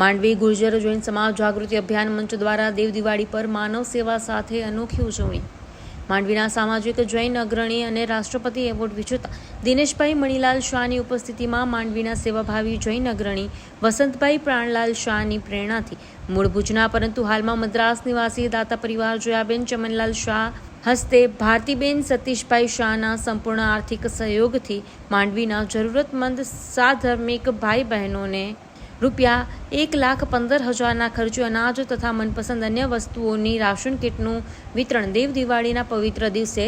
માંડવી ગુર્જર જૈન સમાજ જાગૃતિ અભિયાન મંચ દ્વારા દેવ દિવાળી પર માનવ સેવા સાથે અનોખી ઉજવણી. માંડવીના સામાજિક જૈન અગ્રણી અને રાષ્ટ્રપતિ એવોર્ડ વિજેતા દિનેશભાઈ મણિલાલ શાહની ઉપસ્થિતિમાં માંડવીના સેવાભાવી જૈન અગ્રણી વસંતભાઈ પ્રાણલાલ શાહની પ્રેરણાથી મૂળ ભુજના, પરંતુ હાલમાં મદ્રાસ નિવાસી દાતા પરિવાર જયાબેન ચમનલાલ શાહ હસ્તે ભારતીબેન સતીશભાઈ શાહના સંપૂર્ણ આર્થિક સહયોગથી માંડવીના જરૂરતમંદ સાધર્મિક ભાઈ બહેનોને રૂપિયા એક લાખ પંદર હજારના ખર્ચે અનાજ તથા મનપસંદ અન્ય વસ્તુઓની રાશન કીટનું વિતરણ દેવ દિવાળીના પવિત્ર દિવસે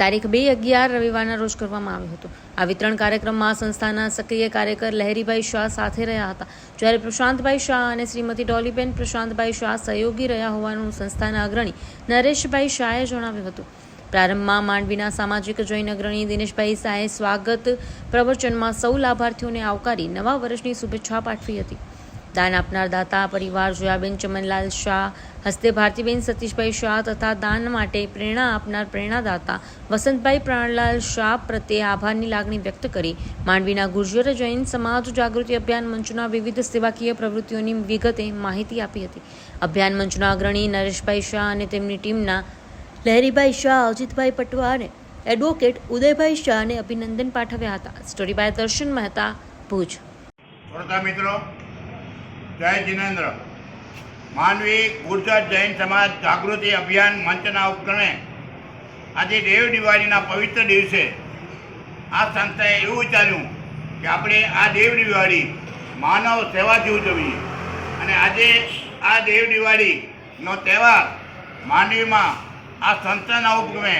તારીખ બે અગિયાર રવિવારના રોજ કરવામાં આવ્યું હતું. આ વિતરણ કાર્યક્રમમાં સંસ્થાના સક્રિય કાર્યકર લહેરીભાઈ શાહ સાથે રહ્યા હતા. જ્યારે પ્રશાંતભાઈ શાહ અને શ્રીમતી ડોલીબેન પ્રશાંતભાઈ શાહ સહયોગી રહ્યા હોવાનું સંસ્થાના અગ્રણી નરેશભાઈ શાહે જણાવ્યું હતું. પ્રારંભમાં માંડવીના સામાજિક જૈન અગ્રણી દિનેશભાઈ શાહે સ્વાગત પ્રવચનમાં સૌ લાભાર્થીઓને આવકારી નવા વર્ષની શુભેચ્છા પાઠવી હતી. દાન આપનાર દાતા, પરિવાર જોયાબેન ચમનલાલ શાહ, હસ્તે ભારતીબેન સતીશભાઈ શાહ તથા દાન માટે પ્રેરણા આપનાર પ્રેરણાદાતા વસંતભાઈ પ્રાણલાલ શાહ પ્રત્યે આભારની લાગણી વ્યક્ત કરી માંડવીના ગુર્જર જૈન સમાજ જાગૃતિ અભિયાન મંચના વિવિધ સેવાકીય પ્રવૃત્તિઓની વિગતે માહિતી આપી હતી. અભિયાન મંચના અગ્રણી નરેશભાઈ શાહ અને તેમની ટીમના લહેરીભાઈ શાહ, અજીતભાઈ પટવા અને એડવોકેટ ઉદયભાઈ શાહને અભિનંદન પાઠવ્યા હતા. સ્ટોરી બાય દર્શન મહેતા, ભુજ. મિત્રો, જય જિનેન્દ્ર. માનવી ગુજરાત જૈન સમાજ જાગૃતિ અભિયાન મંચના ઉપક્રમે આજે દેવ દિવાળીના પવિત્ર દિવસે આ સંસ્થાએ એવું વિચાર્યું કે આપણે આ દેવ દિવાળી માનવ સેવાથી ઉજવીએ. અને આજે આ દેવ દિવાળીનો તહેવાર માનવીમાં આ સંસ્થાના ઉપક્રમે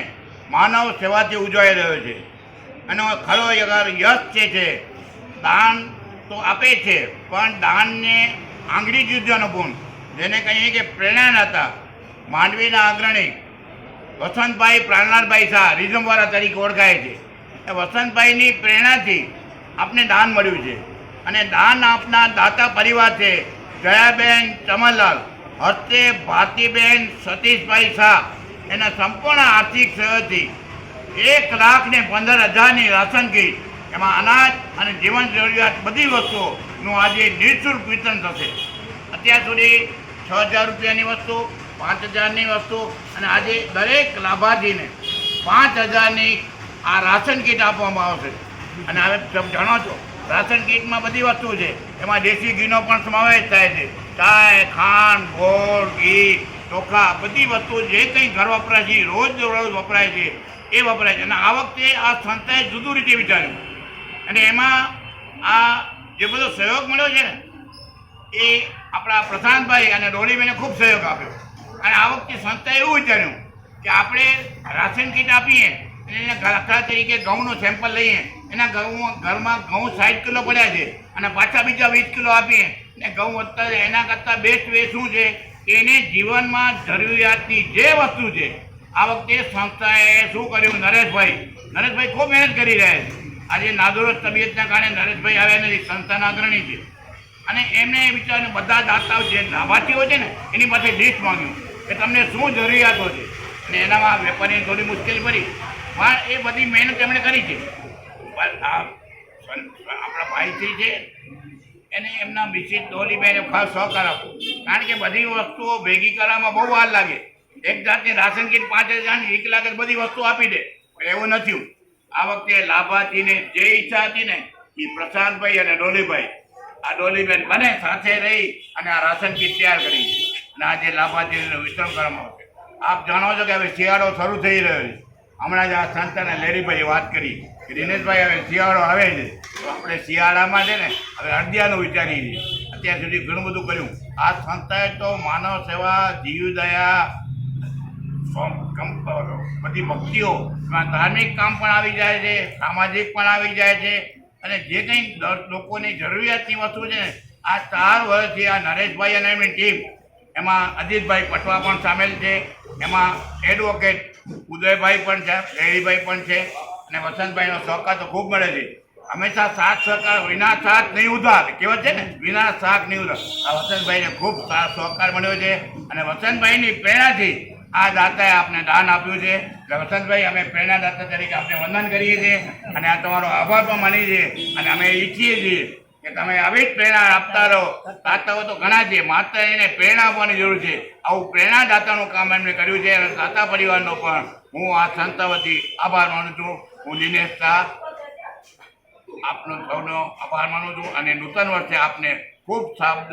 માનવ સેવાથી ઉજવાઈ રહ્યો છે. અને ખરો યશ જે છે દાન તો આપે છે, પણ દાનને આંગળી જુદ્ધનો ગુણ, જેને કહીએ કે પ્રેરણા હતા માંડવીના અગ્રણી, વસંતભાઈ પ્રાણલાલભાઈ શાહ, રિઝમવાળા તરીકે ઓળખાય છે. એ વસંતભાઈની પ્રેરણાથી આપને દાન મળ્યું છે. અને દાન આપના દાતા પરિવાર છે, જયાબેન ચમનલાલ હસ્તે ભારતીબેન સતીશભાઈ શાહ એના સંપૂર્ણ આર્થિક સહયોગથી એક લાખ ને પંદર હજારની રાશન કીટ એમાં અનાજ અને જીવન જરૂરિયાત બધી વસ્તુઓનું આજે નિઃશુલ્ક વિતરણ થશે. અત્યાર સુધી છ હજાર રૂપિયાની વસ્તુ, પાંચ હજારની વસ્તુ અને આજે દરેક લાભાર્થીને પાંચ હજારની આ રાશન કીટ આપવામાં આવશે. અને હવે તમે જાણો છો, રાશન કીટમાં બધી વસ્તુ છે. એમાં દેશી ઘીનો પણ સમાવેશ થાય છે. ચાય, ખાંડ, ગોળ, ઘી ચોખા, બધી વસ્તુ જે કંઈ ઘર વપરાય છે, રોજ રોજ વપરાય છે, એ વપરાય છે. અને આ વખતે આ સંસ્થાએ જુદું રીતે વિચાર્યું. અને એમાં આ જે બધો સહયોગ મળ્યો છે ને, એ આપણા પ્રશાંતભાઈ અને ડોલીબેને ખૂબ સહયોગ આપ્યો. અને આ વખતે સંસ્થાએ એવું વિચાર્યું કે આપણે રાશન કીટ આપીએ અને એને દાખલા તરીકે ઘઉંનો સેમ્પલ લઈએ. એના ઘઉં ઘરમાં ઘઉં સાઠ કિલો પડ્યા છે. અને પાછા બીજા વીસ કિલો આપીએ. ને ઘઉં અત્યારે એના કરતાં બેસ્ટ વે શું છે? એને જીવનમાં જરૂરિયાતની જે વસ્તુ છે, આ વખતે સંસ્થાએ શું કર્યું? નરેશભાઈ. નરેશભાઈ ખૂબ મહેનત કરી રહ્યા છે. આજે નાદુરસ્ત તબિયતના કારણે નરેશભાઈ આવ્યા નથી, સંસ્થાના અગ્રણી છે. અને એમને વિચારને બધા દાતાઓ જે લાભાર્થીઓ છે ને, એની પાસે લિસ્ટ માંગ્યું કે તમને શું જરૂરિયાતો છે? અને એનામાં વેપારીને થોડી મુશ્કેલી પડી. પણ એ બધી મહેનત એમણે કરી છે. પણ આપણા ભાઈશ્રી છે એને એમના મિસિસ ડોલીબેને ખાસ સહકાર આપો. કારણ કે બધી વસ્તુઓ ભેગી કરવામાં બહુ વાર લાગે. એક જાતની રાશન કીટ પાંચ હજારની, એક લાખ બધી વસ્તુ આપી દે. પણ એવું નથી આ વખતે લાભાર્થીને જે ઈચ્છા હતી ને એ પ્રશાંતભાઈ અને ડોલીભાઈ આ ડોલીબેન બને સાથે રહી અને આ રાશન કીટ તૈયાર કરી અને આજે લાભાર્થીનું વિતરણ કરવામાં આવશે. આપ જાણો છો કે હવે શિયાળો શરૂ થઈ રહ્યો છે. હમણાં જ આ સંતાને લેરીભાઈએ વાત કરી. દિનેશભાઈ હવે શિયાળો આવે છે. તો આપણે શિયાળામાં છે ને, હવે અડદિયાનું વિચારીએ છીએ. અત્યાર સુધી ઘણું બધું કર્યું. આ સંસ્થાએ તો માનવ સેવા જીવદયા બધી ભક્તિઓ, એમાં ધાર્મિક કામ પણ આવી જાય છે, સામાજિક પણ આવી જાય છે. અને જે કંઈ લોકોની જરૂરિયાતની વસ્તુ છે ને, આ ચાર વર્ષથી આ નરેશભાઈ અને એમની ટીમ, એમાં અજીતભાઈ પટવા પણ સામેલ છે. એમાં એડવોકેટ ઉદયભાઈ પણ છે જયરીભાઈ પણ છે. અને વસંતભાઈનો સહકાર તો ખૂબ મળે છે. હંમેશા સાથ સહકાર, વિના સાથ નહીં ઉધાર. કહેવત છે ને? વિના સાથ નહીં ઉધાર. આ વસંતભાઈને ખૂબ સહકાર મળ્યો છે. અને વસંતભાઈની પ્રેરણાથી આ દાતાએ આપને દાન આપ્યું છે. વસંતભાઈ, અમે પ્રેરણાદાતા તરીકે આપણે વંદન કરીએ છીએ. અને આ તમારો આભાર પણ માનીએ છીએ. અને અમે ઈચ્છીએ છીએ કે તમે આવી જ પ્રેરણા આપતા રહો. દાતાઓ તો ઘણા છે. માત્ર એને પ્રેરણા આપવાની જરૂર છે. આવું પ્રેરણાદાતાનું કામ એમને કર્યું છે. અને દાતા પરિવારનો પણ હું આ સંસ્થા આભાર માનું છું. હું દિનેશ શાહ આપનો સૌનો આભાર માનું છું અને નૂતન વર્ષે આપને ખૂબ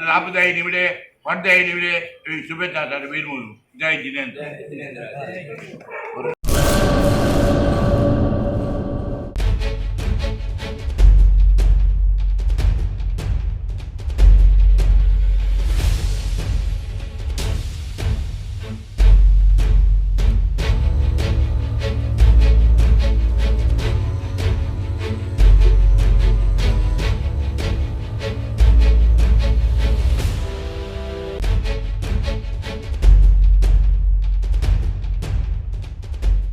લાભદાયી નીવડે ફળદાયી નીવડે એવી શુભેચ્છા સાથે વિરમું છું. જય જીનેન્દ્ર.